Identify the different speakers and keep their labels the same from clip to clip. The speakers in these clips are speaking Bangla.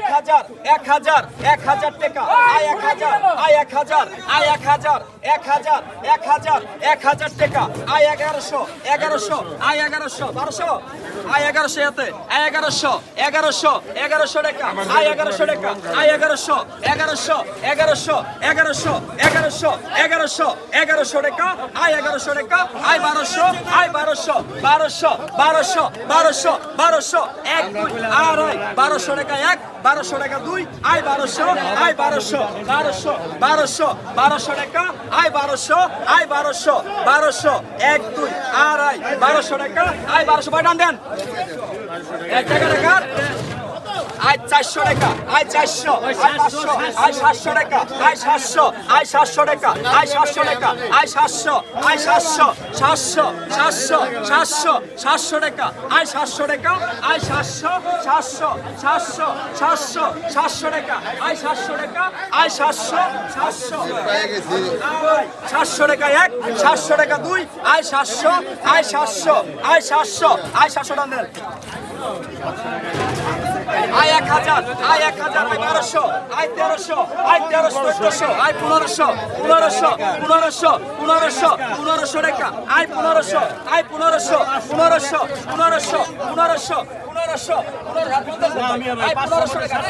Speaker 1: এক হাজার এক হাজার এক হাজার টাকা। এক হাজার। আয় এক হাজার, আয় এক হাজার এক হাজার এক হাজার এক হাজার টাকা। আয় এগারোশো এগারোশো, আয় এগারোশো, বারোশো। আয় এগারোশো এতে, আয় এগারোশো এগারোশো এগারোশো টাকা। আয় এগারোশো টাকা, আয় এগারোশো এগারোশো এগারোশো এগারোশো এগারোশো এগারোশো এগারোশো টাকা। আয় এগারোশো টাকা, আয় বারোশো আয় বারোশো বারোশো বারোশো বারোশো বারোশো, এক দুই। আড়াই বারোশো টাকা এক, বারোশো টাকা দুই। আয় বারোশো আয় বারোশো বারোশো বারোশো বারোশো টাকা, আয় বারোশো আয় বারোশো বারোশো, এক, দুই, আর আড়াই বারোশো টাকা, আয় বারোশো বাটান দেন। এক টাকা টাকা আয় চারশো টাকা, আয় চারশো, আয় পাঁচশো সাতশো টাকা, আয় সাতশো আয় সাতশো টাকা, আয় সাতশো টাকা, আয় সাতশো আয় সাতশো সাতশো সাতশো সাতশো সাতশো টাকা, আয় সাতশো টাকা, আয় সাতশো সাতশো সাতশো সাতশো সাতশো টাকা, আয় সাতশো টাকা, আয় সাতশো সাতশো সাতশো টাকা এক, সাতশো টাকা দুই, আয় সাতশো আয় সাতশো আয় সাতশো আয় সাতশো টাকা আয় এক হাজার আয় এক হাজার আয় বারোশো আয় তেরোশো আয় তেরোশো চোদ্দশো আয় পনেরোশো পনেরোশো পনেরোশো পনেরোশো পনেরোশো টাকা আয় পনেরোশো আয় পনেরোশো পনেরোশো পনেরোশো পনেরোশো পনেরোশো পনেরোশো টাকা পনেরোশো টাকা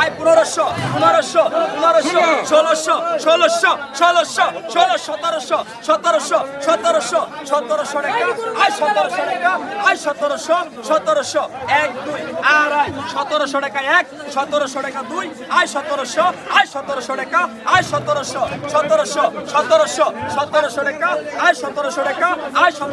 Speaker 1: আয় পনেরোশো পনেরোশো পনেরোশো, ষোলোশো ষোলোশো ষোলোশো ষোলো সতেরোশো সতেরোশো সতেরোশো সতেরোশো টাকা। আয় সতেরোশো টাকা, আয় সতেরোশো সতেরোশো, এক, দুই আড়াই সতেরোশো টাকা, এক, সতেরোশো টাকা, দুই, আয় সতেরোশো আয় সতেরোশো টাকা, আয় সতেরোশো সতেরোশো সতেরোশো সতেরোশো টাকা, আয় সতেরোশো টাকা, আয় সতেরো